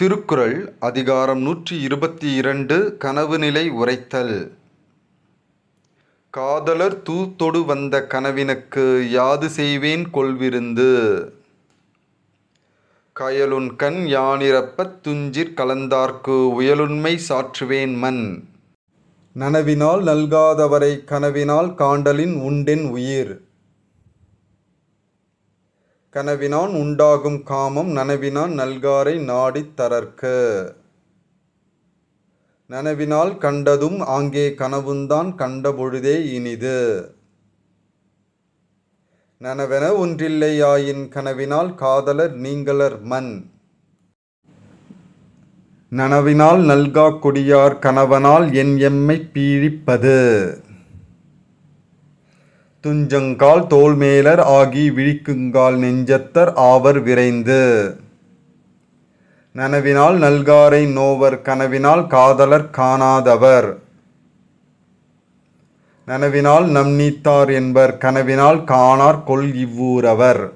திருக்குறள் அதிகாரம் நூற்றி இருபத்தி இரண்டு கனவு நிலை உரைத்தல். காதலர் தூத்தொடு வந்த கனவினுக்கு யாது செய்வேன் கொள்விருந்து? கயலுண்கண் யானிரப்பத் துஞ்சிற் கலந்தார்க்கு உயலுண்மை சாற்றுவேன் மன். நனவினால் நல்காதவரை கனவினால் காண்டலின் உண்டென் உயிர். கனவினான் உண்டாகும் காமம் நனவினான் நல்காரை நாடித் தரற்க நனவினால் கண்டதும் ஆங்கே கனவுந்தான் கண்டபொழுதே இனிது. நனவென ஒன்றில்லையாயின் கனவினால் காதலர் நீங்களர் மண் நனவினால் நல்கா கொடியார் கணவனால் என் எம்மை பீழிப்பது. துஞ்சங்கால் தோல்மேலர் ஆகி விழிக்குங்கால் நெஞ்சத்தர் ஆவர் விரைந்து. நனவினால் நல்காரை நோவர் கனவினால் காதலர் காணாதவர். நனவினால் நம் நீத்தார் என்பர் கனவினால் காணார் கொள் இவ்வூரவர்